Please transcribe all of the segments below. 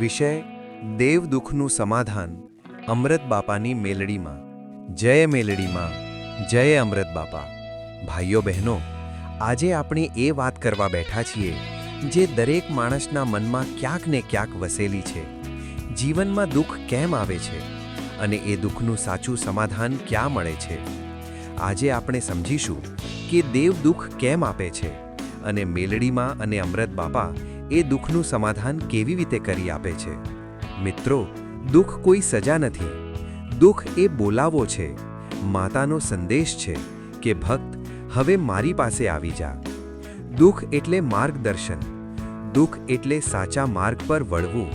વિષય દેવ દુઃખનું સમાધાન અમૃત બાપાની મેલડીમાં. જય મેલડીમાં, જય અમૃત બાપા. ભાઈઓ બહેનો, આજે આપણે એ વાત કરવા બેઠા છીએ જે દરેક માણસના મનમાં ક્યાંક ને ક્યાંક વસેલી છે. જીવનમાં દુઃખ કેમ આવે છે અને એ દુઃખનું સાચું સમાધાન ક્યાં મળે છે? આજે આપણે સમજીશું કે દેવ દુઃખ કેમ આપે છે અને મેલડીમાં અને અમૃત બાપા એ દુઃખનું સમાધાન કેવી રીતે કરી આપે છે? મિત્રો, દુઃખ કોઈ સજા નથી. દુઃખ એ બોલાવો છે. માતાનો સંદેશ છે કે, ભક્ત, હવે મારી પાસે આવી જા. દુઃખ એટલે માર્ગદર્શન. દુઃખ એટલે સાચા માર્ગ પર વળવું.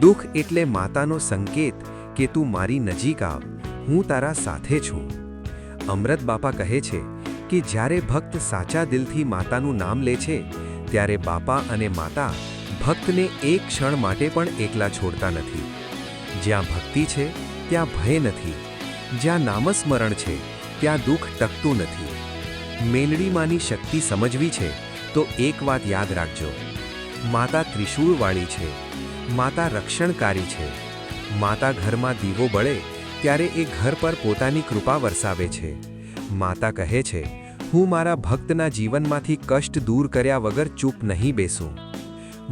દુઃખ એટલે માતાનો સંકેત કે, તું મારી નજીક આવ. હું તારા સાથે છું. અમૃત બાપા કહે છે કે, જ્યારે ભક્ત સાચા દિલથી માતાનું નામ લે છે ત્યારે બાપા અને માતા ભક્તને એક ક્ષણ માટે પણ એકલા છોડતા નથી. જ્યાં ભક્તિ છે, ત્યાં ભય નથી. જ્યાં નામસ્મરણ છે, ત્યાં દુઃખ ટકતું નથી. મેલડીમાંની શક્તિ સમજવી છે, તો એક વાત યાદ રાખજો. માતા ત્રિશૂળવાળી છે. માતા રક્ષણકારી છે. માતા ઘરમાં દીવો બળે ત્યારે એ ઘર પર પોતાની કૃપા વરસાવે છે. માતા કહે છે હું મારા ભક્તના જીવનમાંથી કષ્ટ દૂર કર્યા વગર ચૂપ નહીં બેસું.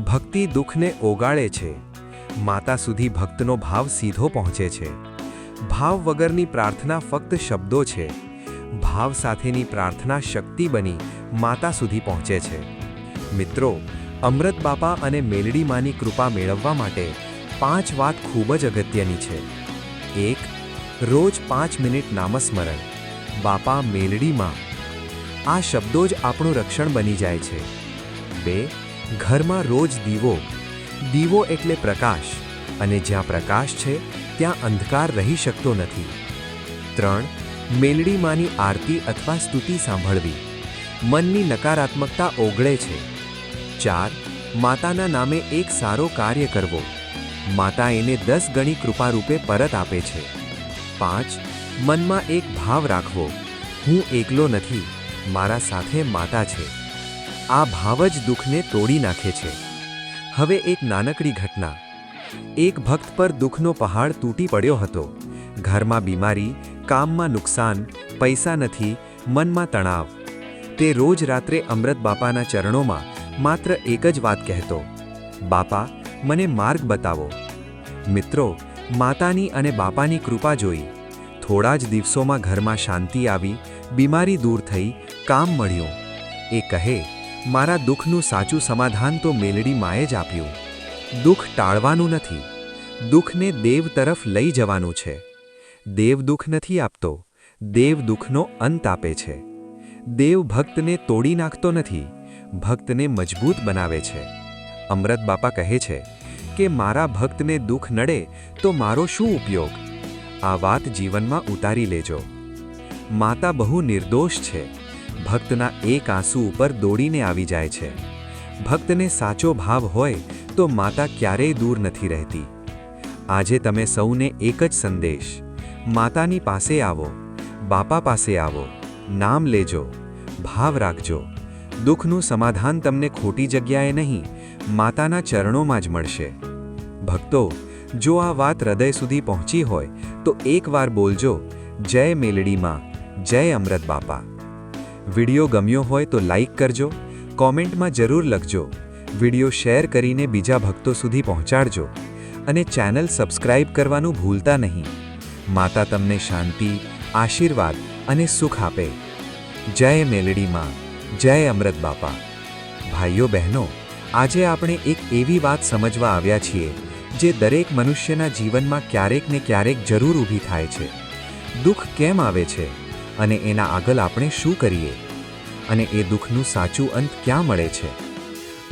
ભક્તિ દુઃખને ઓગાળે છે. માતા સુધી ભક્તનો ભાવ સીધો પહોંચે છે. ભાવ વગરની પ્રાર્થના ફક્ત શબ્દો છે. ભાવ સાથેની પ્રાર્થના શક્તિ બની માતા સુધી પહોંચે છે. મિત્રો, અમૃત બાપા અને મેલડી માની કૃપા મેળવવા માટે પાંચ વાત ખૂબ જ અગત્યની છે. એક, રોજ પાંચ મિનિટ નામસ્મરણ. બાપા મેલડીમાં આ શબ્દો જ આપણું રક્ષણ બની જાય છે. બે, ઘરમાં રોજ દીવો. દીવો એટલે પ્રકાશ, અને જ્યાં પ્રકાશ છે, ત્યાં અંધકાર રહી શકતો નથી. ત્રણ મેલડી માની આરતી અથવા સ્તુતિ સાંભળવી. મનની નકારાત્મકતા ઓગળે છે. ચાર, માતાના નામે એક સારો કાર્ય કરવો. માતા એને દસ ગણી કૃપારૂપે પરત આપે છે. પાંચ, મનમાં એક ભાવ રાખવો. હું એકલો નથી. મારા સાથે માતા છે. આ ભાવ જ દુઃખને તોડી નાખે છે. હવે એક નાનકડી ઘટના. એક ભક્ત પર દુઃખનો પહાડ તૂટી પડ્યો હતો. ઘરમાં બીમારી, કામમાં નુકસાન, પૈસા નથી, મનમાં તણાવ. તે રોજ રાત્રે અમૃત બાપાના ચરણોમાં માત્ર એક જ વાત કહેતો, બાપા, મને માર્ગ બતાવો. મિત્રો, માતાની અને બાપાની કૃપા જોઈ. થોડા જ દિવસોમાં ઘરમાં શાંતિ આવી, બીમારી દૂર થઈ કામ મળ્યું. એ કહે, મારા દુઃખનું સાચું સમાધાન તો મેલડી માએ જ આપ્યું. દુઃખ ટાળવાનું નથી. દુઃખને દેવ તરફ લઈ જવાનું છે. દેવ દુઃખ નથી આપતો. દેવ દુઃખનો અંત આપે છે. દેવ ભક્તને તોડી નાખતો નથી. ભક્તને મજબૂત બનાવે છે. અમૃત બાપા કહે છે કે, મારા ભક્તને દુઃખ નડે તો મારો શું ઉપયોગ? આ વાત જીવનમાં ઉતારી લેજો. માતા બહુ નિર્દોષ છે. ભક્તના એક આંસુ ઉપર દોડીને આવી જાય છે. ભક્તને સાચો ભાવ હોય તો માતા ક્યારેય દૂર નથી રહેતી. આજે તમે સૌને એક જ સંદેશ, માતાની પાસે આવો, બાપા પાસે આવો, નામ લેજો, ભાવ રાખજો. દુઃખનું સમાધાન તમને ખોટી જગ્યાએ નહીં, માતાના ચરણોમાં જ મળશે. ભક્તો, જો આ વાત હૃદય સુધી પહોંચી હોય તો એકવાર બોલજો, જય મેલડીમાં જય અમૃત બાપા. વિડિયો ગમ્યો હોય તો લાઈક કરજો, કોમેન્ટમાં જરૂર લખજો, વિડિયો શેર કરીને બીજા ભક્તો સુધી પહોંચાડજો અને ચેનલ સબસ્ક્રાઇબ કરવાનું ભૂલતા નહીં. માતા તમને શાંતિ, આશીર્વાદ અને સુખ આપે. જય મેલડીમાં જય અમૃત બાપા. ભાઈઓ બહેનો, આજે આપણે એક એવી વાત સમજવા આવ્યા છીએ, જે દરેક મનુષ્યના જીવનમાં ક્યારેક ને ક્યારેક જરૂર ઊભી થાય છે. દુઃખ કેમ આવે છે? અને એના આગળ આપણે શું કરીએ? અને એ દુઃખનું સાચું અંત ક્યાં મળે છે?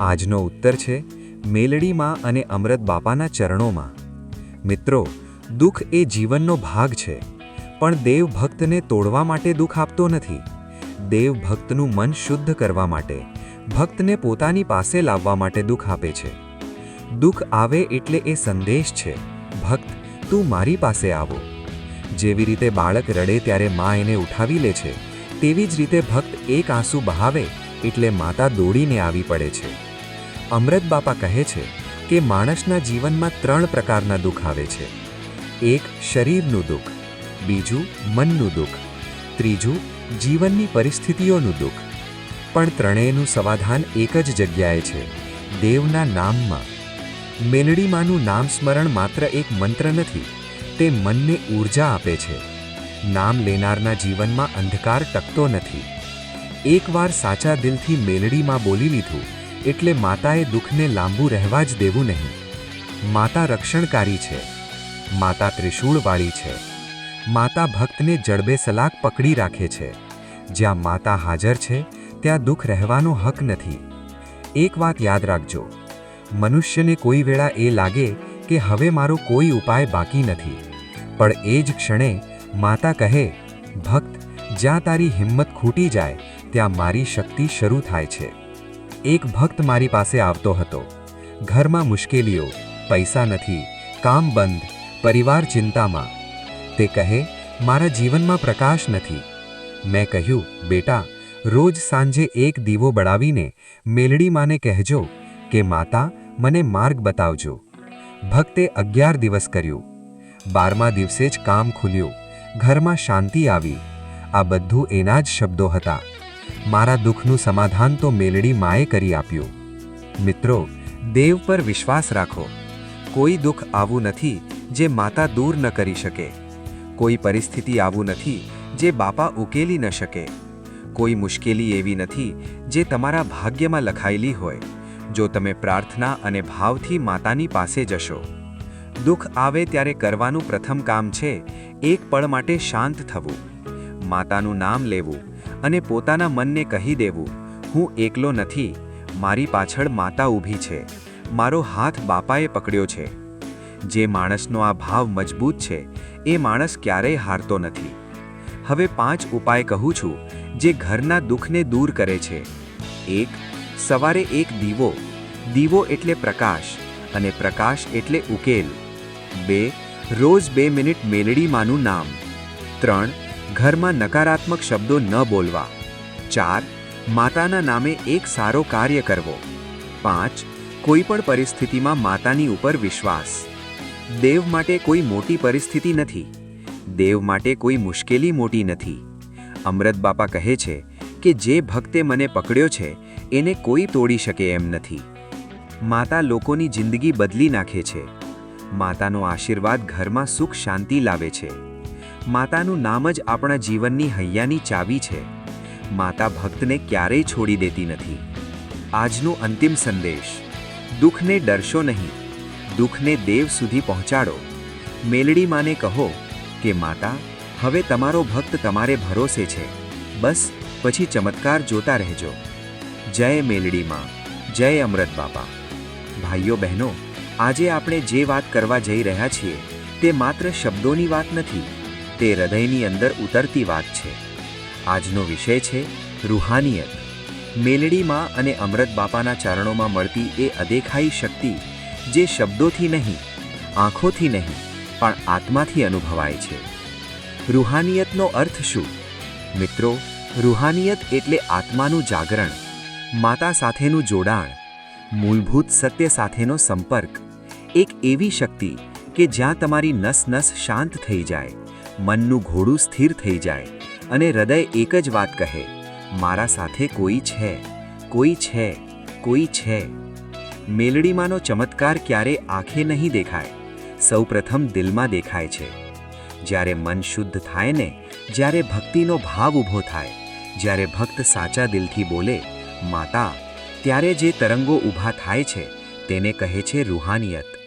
આજનો ઉત્તર છે મેલડીમાં અને અમૃત બાપાના ચરણોમાં. મિત્રો, દુઃખ એ જીવનનો ભાગ છે, પણ દેવ ભક્તને તોડવા માટે દુઃખ આપતો નથી. દેવ ભક્તનું મન શુદ્ધ કરવા માટે, ભક્તને પોતાની પાસે લાવવા માટે દુઃખ આપે છે. દુઃખ આવે એટલે એ સંદેશ છે, ભક્ત, તું મારી પાસે આવો. જેવી રીતે બાળક રડે ત્યારે મા એને ઉઠાવી લે છે, તેવી જ રીતે ભક્ત એક આંસુ બહાવે એટલે માતા દોડીને આવી પડે છે. અમૃત બાપા કહે છે કે માણસના જીવનમાં ત્રણ પ્રકારના દુઃખ આવે છે. એક, શરીરનું દુઃખ. બીજું, મનનું દુઃખ. ત્રીજું, જીવનની પરિસ્થિતિઓનું દુઃખ. પણ ત્રણેયનું સમાધાન એક જ જગ્યાએ છે, દેવના નામમાં. મેલડીમાંનું નામ સ્મરણ માત્ર એક મંત્ર નથી તે મનને ઊર્જા આપે છે. નામ લેનારના જીવનમાં અંધકાર ટકતો નથી. એકવાર સાચા દિલથી મેલડીમાં બોલી લીધું, એટલે માતાએ દુઃખને લાંબુ રહેવા જ દેવું નહીં. માતા રક્ષણકારી છે. માતા ત્રિશૂળવાળી છે. માતા ભક્તને જડબે સલાક પકડી રાખે છે. જ્યાં માતા હાજર છે, ત્યાં દુઃખ રહેવાનો હક નથી. એક વાત યાદ રાખજો. મનુષ્યને કોઈ વેળા એ લાગે કે હવે મારો કોઈ ઉપાય બાકી નથી. પણ એ જ ક્ષણે માતા કહે, ભક્ત, જ્યાં તારી હિંમત ખૂટી જાય, ત્યાં મારી શક્તિ શરૂ થાય છે. એક ભક્ત મારી પાસે આવતો હતો. ઘરમાં મુશ્કેલીઓ, પૈસા નથી, કામ બંધ, પરિવાર ચિંતામાં. તે કહે, મારા જીવનમાં પ્રકાશ નથી. મેં કહ્યું, બેટા, રોજ સાંજે એક દીવો બળાવીને મેલડી માને કહેજો કે, માતા, મને માર્ગ બતાવજો. ભક્તે અગિયાર દિવસ કર્યું. બારમા દિવસે જ કામ ખુલ્યું. ઘરમાં શાંતિ આવી. આ બધું એના જ શબ્દો હતા. મારા દુઃખનું સમાધાન તો મેલડી માએ કરી આપ્યું. મિત્રો, દેવ પર વિશ્વાસ રાખો. કોઈ દુઃખ આવું નથી જે માતા દૂર ન કરી શકે. કોઈ પરિસ્થિતિ આવું નથી જે બાપા ઉકેલી ન શકે. કોઈ મુશ્કેલી એવી નથી જે તમારા ભાગ્યમાં લખાયેલી હોય. જો તમે પ્રાર્થના અને ભાવથી માતાની પાસે જશો દુઃખ આવે ત્યારે કરવાનું પ્રથમ કામ છે એક પળ માટે શાંત થવું. માતાનું નામ લેવું અને પોતાના મનને કહી દેવું, હું એકલો નથી, મારી પાછળ માતા ઊભી છે, મારો હાથ બાપાએ પકડ્યો છે. જે માણસનો આ ભાવ મજબૂત છે, એ માણસ ક્યારેય હારતો નથી. હવે પાંચ ઉપાય કહું છું જે ઘરના દુઃખને દૂર કરે છે. એક, સવારે એક દીવો. દીવો એટલે પ્રકાશ અને પ્રકાશ એટલે ઉકેલ. બે, રોજ બે મિનિટ મેલડીમાંનું નામ. ત્રણ, ઘરમાં નકારાત્મક શબ્દો ન બોલવા. ચાર, માતાના નામે એક સારો કાર્ય કરવો. પાંચ, કોઈપણ પરિસ્થિતિમાં માતાની ઉપર વિશ્વાસ. દેવ માટે કોઈ મોટી પરિસ્થિતિ નથી. દેવ માટે કોઈ મુશ્કેલી મોટી નથી. અમૃત બાપા કહે છે કે જે ભક્તે મને પકડ્યો છે, એને કોઈ તોડી શકે એમ નથી. માતા લોકોની જિંદગી બદલી નાખે છે. માતાનો આશીર્વાદ ઘરમાં સુખ શાંતિ લાવે છે. માતાનું નામ જ આપણા જીવનની હૈયાની ચાવી છે. માતા ભક્તને ક્યારેય છોડી દેતી નથી. આજનો અંતિમ સંદેશ. દુઃખને ડરશો નહીં. દુઃખને દેવ સુધી પહોંચાડો. મેલડી માને કહો કે, માતા, હવે તમારો ભક્ત તમારે ભરોસે છે. બસ, પછી ચમત્કાર જોતા રહેજો. જય મેલડીમાં જય અમૃત બાપા. ભાઈઓ બહેનો આજે આપણે જે વાત કરવા જઈ રહ્યા છીએ, તે માત્ર શબ્દોની વાત નથી, તે હૃદયની અંદર ઉતરતી વાત છે. આજનો વિષય છે, રૂહાનિયત. મેલડીમાં અને અમૃત બાપાના ચરણોમાં મળતી એ અદેખાઈ શક્તિ, જે શબ્દોથી નહીં, આંખોથી નહીં, પણ આત્માથી અનુભવાય છે. રૂહાનિયતનો અર્થ શું? મિત્રો, રૂહાનિયત એટલે આત્માનું જાગરણ, માતા સાથેનું જોડાણ, મૂળભૂત સત્ય સાથેનો સંપર્ક. એક એવી શક્તિ કે જ્યાં તમારી નસ નસ શાંત થઈ જાય, મનનું ઘોડું સ્થિર થઈ જાય અને હૃદય એક જ વાત કહે, મારા સાથે કોઈ છે કોઈ છે કોઈ છે. મેલડીમાંનો ચમત્કાર ક્યારે આંખે નહીં દેખાય, સૌપ્રથમ દિલમાં દેખાય છે. જ્યારે મન શુદ્ધ થાય ને, જ્યારે ભક્તિનો ભાવ ઊભો થાય, જ્યારે ભક્ત સાચા દિલથી બોલે, માતા, ત્યારે જે તરંગો ઊભા થાય છે, તેને કહે છે રૂહાનિયત.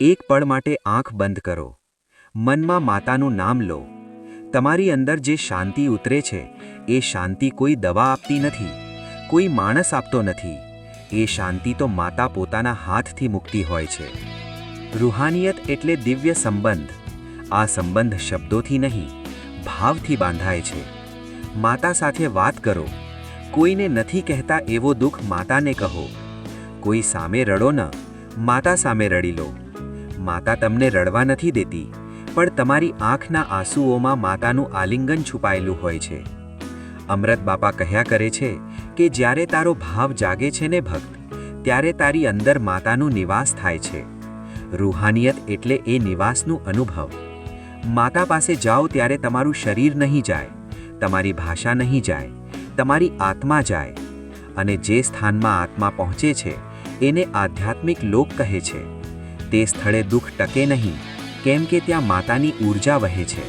એક પળ માટે આંખ બંધ કરો. મનમાં માતાનું નામ લો. તમારી અંદર જે શાંતિ ઉતરે છે, એ શાંતિ કોઈ દવા આપતી નથી, કોઈ માણસ આપતો નથી. એ શાંતિ તો માતા પોતાના હાથથી મૂકતી હોય છે. રૂહાનિયત એટલે દિવ્ય સંબંધ. આ સંબંધ શબ્દોથી નહીં, ભાવથી બાંધાય છે. માતા સાથે વાત કરો. કોઈને નથી કહેતા એવો દુઃખ માતાને કહો. કોઈ સામે રડો ન, માતા સામે રડી લો. માતા તમને રડવા નથી દેતી, પણ તમારી આંખના આંસુઓમાં માતાનું આલિંગન છુપાયેલું હોય છે. અમૃત બાપા કહ્યા કરે છે કે જ્યારે તારો ભાવ જાગે છે ને ભક્ત, ત્યારે તારી અંદર માતાનું નિવાસ થાય છે. રૂહાનિયત એટલે એ નિવાસનું અનુભવ. માતા પાસે જાઓ ત્યારે તમારું શરીર નહીં જાય, તમારી ભાષા નહીં જાય, તમારી આત્મા જાય. અને જે સ્થાનમાં આત્મા પહોંચે છે, એને આધ્યાત્મિક લોક કહે છે. તે સ્થળે દુઃખ ટકે નહીં, કેમ કે ત્યાં માતાની ઊર્જા વહે છે.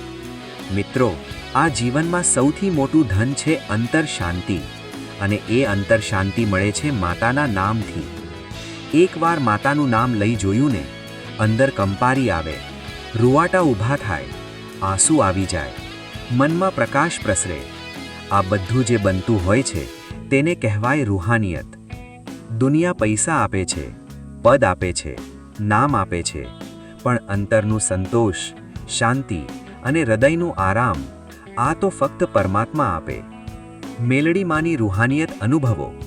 મિત્રો, આ જીવનમાં સૌથી મોટું ધન છે અંતર શાંતિ, અને એ અંતર શાંતિ મળે છે માતાના નામથી. એકવાર માતાનું નામ લઈ જોયું ને, અંદર કંપારી આવે, રૂવાટા ઊભા થાય, આંસુ આવી જાય, મનમાં પ્રકાશ પ્રસરે. આ બધું જે બનતું હોય છે, તેને કહેવાય રૂહાનિયત. દુનિયા પૈસા આપે છે, પદ આપે છે. નામ આપે છે. પણ અંતરનું સંતોષ, શાંતિ અને હૃદયનું આરામ આ તો ફક્ત પરમાત્મા આપે. મેલડીમાંની રૂહાનિયત અનુભવો.